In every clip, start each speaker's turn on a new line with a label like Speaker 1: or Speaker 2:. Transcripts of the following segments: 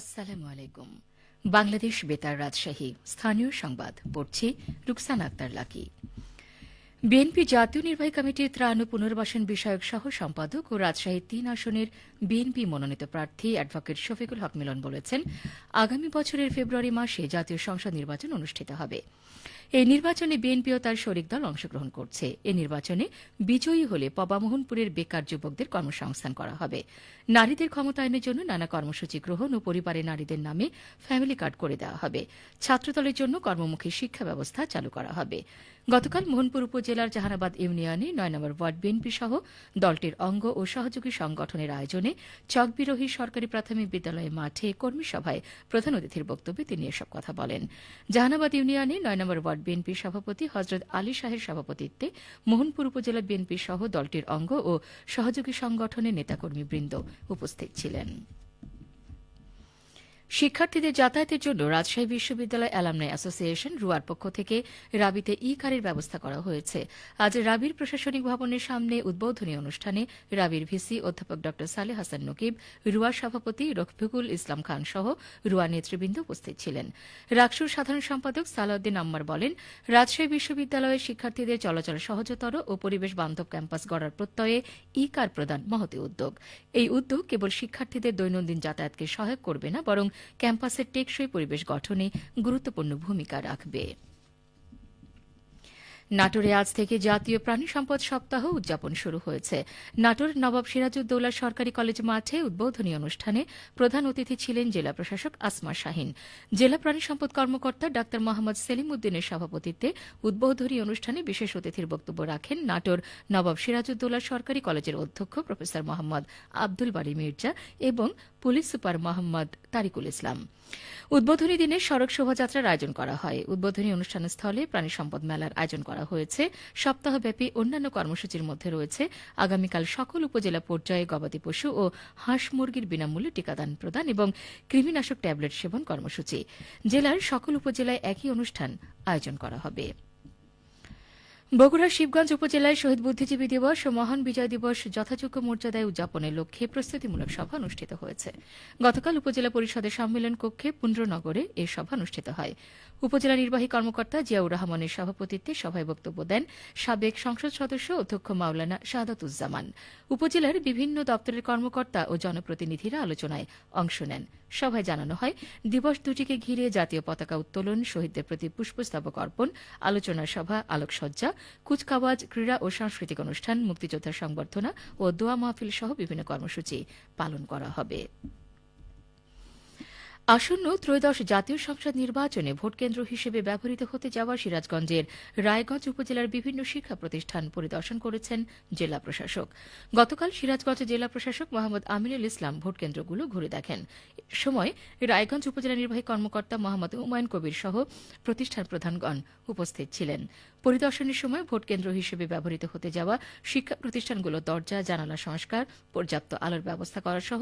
Speaker 1: আসসালামু আলাইকুম। বাংলাদেশ বেতার রাজশাহী স্থানীয় সংবাদ, পড়ছে রুকসান আক্তার লাকি। বিএনপি জাতীয় নির্বাহী কমিটির ত্রাণ ও পুনর্বাসন বিষয়ক সহ সম্পাদক ও রাজশাহী তিন আসনের বিএনপি মনোনীত প্রার্থী অ্যাডভোকেট শফিকুল হক মিলন বলেছেন, আগামী বছরের ফেব্রুয়ারি মাসে জাতীয় সংসদ নির্বাচন অনুষ্ঠিত হবে। এই নির্বাচনে বিএনপি ও তার শরিক দল অংশগ্রহণ করছে। এ নির্বাচনে বিজয়ী হলে পবামোহনপুরের বেকার যুবকদের কর্মসংস্থান করা হবে। নারীদের ক্ষমতায়নের জন্য নানা কর্মসূচি গ্রহণ ও পরিবারের নারীদের নামে ফ্যামিলি কার্ড করে দেওয়া হবে। ছাত্রদলের জন্য কর্মমুখী শিক্ষা ব্যবস্থা চালু করা হবে। গতকাল মোহনপুর উপজেলার জাহানাবাদ ইউনিয়নে নয় নম্বর ওয়ার্ড বিএনপি সহ দলটির অঙ্গ ও সহযোগী সংগঠনের আয়োজনে চকবিরোহী সরকারি প্রাথমিক বিদ্যালয় মাঠে কর্মী সভায় প্রধান অতিথির বক্তব্যে তিনি এসব কথা বলেন। জাহানাবাদ ইউনিয়নে নয় নম্বর ওয়ার্ড বিএনপির সভাপতি হজরত আলী শাহের সভাপতিত্বে মোহনপুর উপজেলা বিএনপি সহ দলটির অঙ্গ ও সহযোগী সংগঠনের নেতাকর্মীবৃন্দ উপস্থিত ছিলেন। শিক্ষার্থীদের যাতায়াতের জন্য রাজশাহী বিশ্ববিদ্যালয় অ্যালামনাই অ্যাসোসিয়েশন রুয়ার পক্ষ থেকে রাবিতে ই কারের ব্যবস্থা করা হয়েছে। আজ রাবির প্রশাসনিক ভবনের সামনে উদ্বোধনী অনুষ্ঠানে রাবির ভিসি অধ্যাপক ড. সালেহ হাসান নকিব, রুয়া সভাপতি রফিকুল ইসলাম খান সহ রুয়া নেতৃবৃন্দ উপস্থিত ছিলেন। রাকসুর সাধারণ সম্পাদক সালাউদ্দিন আম্মার বলেন, রাজশাহী বিশ্ববিদ্যালয়ের শিক্ষার্থীদের চলাচল সহজতর ও পরিবেশ বান্ধব ক্যাম্পাস গড়ার প্রত্যয়ে ই কার প্রদান মহতি উদ্যোগ। এই উদ্যোগ কেবল শিক্ষার্থীদের দৈনন্দিন যাতায়াতকে সহায়ক করবে না, বরং ক্যাম্পাসের টেকসই পরিবেশ গঠনে গুরুত্বপূর্ণ ভূমিকা রাখবে। নাটোরে আজ থেকে জাতীয় প্রাণী সম্পদ সপ্তাহ উদযাপন শুরু হয়েছে। নাটোর নবাব সিরাজউদ্দৌলা সরকারি কলেজ মাঠে উদ্বোধনী অনুষ্ঠানে প্রধান অতিথি ছিলেন জেলা প্রশাসক আসমা শাহিন। জেলা প্রাণী সম্পদ কর্মকর্তা ডা মোহাম্মদ সেলিম উদ্দিনের সভাপতিত্বে উদ্বোধনী অনুষ্ঠানে বিশেষ অতিথির বক্তব্য রাখেন নাটোর নবাব সিরাজউদ্দৌলা সরকারি কলেজের অধ্যক্ষ প্রফেসর মোহাম্মদ আব্দুল বাড়ি মির্জা এবং পুলিশ সুপার মোহাম্মদ তারিকুল ইসলাম। উদ্বোধনী দিনে সড়ক শোভাযাত্রার আয়োজন করা হয়। উদ্বোধনী অনুষ্ঠান স্থলে প্রাণী সম্পদ মেলার আয়োজন করা হয়েছে। সপ্তাহব্যাপী অন্যান্য কর্মসূচির মধ্যে রয়েছে আগামীকাল সকল উপজেলা পর্যায়ে গবাদি পশু ও হাঁস মুরগির বিনামূল্যে টিকাদান প্রদান এবং কৃমিনাশক ট্যাবলেট সেবন কর্মসূচি। জেলার সকল উপজেলায় একই অনুষ্ঠান আয়োজন করা হবে। বগুড়ার শিবগঞ্জ উপজেলায় শহীদ বুদ্ধিজীবী দিবস ও মহান বিজয় দিবস যথাযোগ্য মর্যাদায় উদযাপনের লক্ষ্যে প্রস্তুতিমূলক সভা অনুষ্ঠিত হয়েছে। গতকাল উপজেলা পরিষদের সম্মেলন কক্ষে পুন্ড্রনগরে এ সভা অনুষ্ঠিত হয়। উপজেলা নির্বাহী কর্মকর্তা জিয়াউর রহমানের সভাপতিত্বে সভায় বক্তব্য দেন সাবেক সংসদ সদস্য অধ্যক্ষ মাওলানা শাহাদাতুজ্জামান। উপজেলার বিভিন্ন দপ্তরের কর্মকর্তা ও জনপ্রতিনিধিরা আলোচনায় অংশ নেন। সভায় জানানো হয়, দিবস দুটিকে ঘিরে জাতীয় পতাকা উত্তোলন, শহীদদের প্রতি পুষ্পস্তবক অর্পণ আলোচনা সভা, আলোকসজ্জা কুচকাওয়াজ, ক্রীড়া ও সাংস্কৃতিক অনুষ্ঠান, মুক্তিযোদ্ধা সংবর্ধনা ও দোয়া মাহফিল সহ বিভিন্ন কর্মসূচি পালন করা হবে। আসন্ন ত্রয়োদশ জাতীয় সংসদ নির্বাচনে ভোটকেন্দ্র হিসেবে ব্যবহৃত হতে যাওয়া সিরাজগঞ্জের রায়গঞ্জ উপজেলার বিভিন্ন শিক্ষা প্রতিষ্ঠান পরিদর্শন করেছেন জেলা প্রশাসক। গতকাল সিরাজগঞ্জ জেলা প্রশাসক মোহাম্মদ আমিনুল ইসলাম ভোটকেন্দ্রগুলো ঘুরে দেখেন। সময় রায়গঞ্জ উপজেলা নির্বাহী কর্মকর্তা মোহাম্মদ হুমায়ুন কবির সহ প্রতিষ্ঠান প্রধানগণ উপস্থিত ছিলেন। পরিদর্শনের সময় ভোটকেন্দ্র হিসেবে ব্যবহৃত হতে যাওয়া শিক্ষা প্রতিষ্ঠানগুলো দরজা, জানালা সংস্কার, পর্যাপ্ত আলোর ব্যবস্থা করা সহ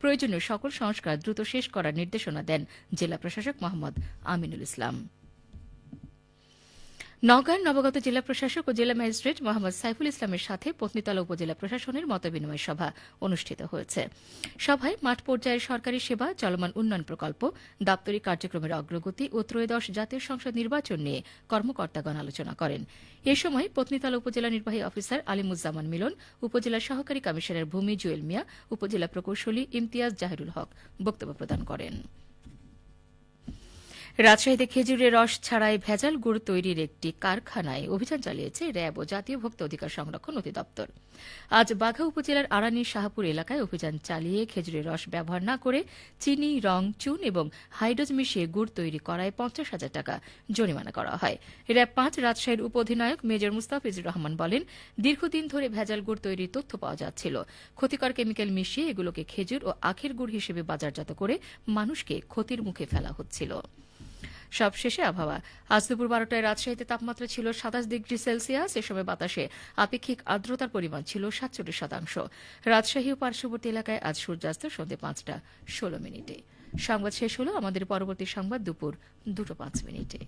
Speaker 1: প্রয়োজনীয় সকল সংস্কার দ্রুত শেষ করার নির্দেশনা দেন জেলা প্রশাসক মোহাম্মদ আমিনুল ইসলাম। নওগাঁর নবগত জেলা প্রশাসক ও জেলা ম্যাজিস্ট্রেট মোহাম্মদ সাইফুল ইসলামের সাথে পত্নীতলা উপজেলা প্রশাসনের মতবিনিময় সভা অনুষ্ঠিত হয়েছে। সভায় মাঠ পর্যায়ের সরকারি সেবা, চলমান উন্নয়ন প্রকল্প, দাপ্তরিক কার্যক্রমের অগ্রগতি ও ত্রয়োদশ জাতীয় সংসদ নির্বাচন নিয়ে কর্মকর্তাগণ আলোচনা করেন। এ সময় পত্নীতলা উপজেলা নির্বাহী অফিসার আলিমুজ্জামান মিলন, উপজেলা সহকারী কমিশনার ভূমি জুয়েল মিয়া, উপজেলা প্রকৌশলী ইমতিয়াজ জাহিরুল হক বক্তব্য প্রদান করেন। রাজশাহীতে খেজুরের রস ছাড়াই ভেজাল গুড় তৈরির একটি কারখানায় অভিযান চালিয়েছে র্যাব ও জাতীয় ভোক্তা অধিকার সংরক্ষণ অধিদপ্তর। আজ বাঘা উপজেলার আরানি শাহপুর এলাকায় অভিযান চালিয়ে খেজুরের রস ব্যবহার না করে চিনি, রং, চুন এবং হাইড্রোজ মিশিয়ে গুড় তৈরি করায় পঞ্চাশ হাজার টাকা জরিমানা করা হয়। র্যাব পাঁচ রাজশাহীর উপ অধিনায়ক মেজর মুস্তাফিজুর রহমান বলেন, দীর্ঘদিন ধরে ভেজাল গুড় তৈরির তথ্য পাওয়া যাচ্ছিল। ক্ষতিকর কেমিক্যাল মিশিয়ে এগুলোকে খেজুর ও আখের গুড় হিসেবে বাজারজাত করে মানুষকে ক্ষতির মুখে ফেলা হচ্ছিল। সবশেষে আবহাওয়া। আজ দুপুর বারোটায় রাজশাহীতে তাপমাত্রা ছিল সাতাশ ডিগ্রি সেলসিয়াস, এ সময় বাতাসে আপেক্ষিক আর্দ্রতার পরিমাণ ছিল সাতচল্লিশ শতাংশ। রাজশাহী ও পার্শ্ববর্তী এলাকায় আজ সূর্যাস্ত সন্ধ্যে পাঁচটা ষোলো মিনিটে। সংবাদ শেষ হল, আমাদের পরবর্তী সংবাদ দুপুর দুটো পাঁচ মিনিটে।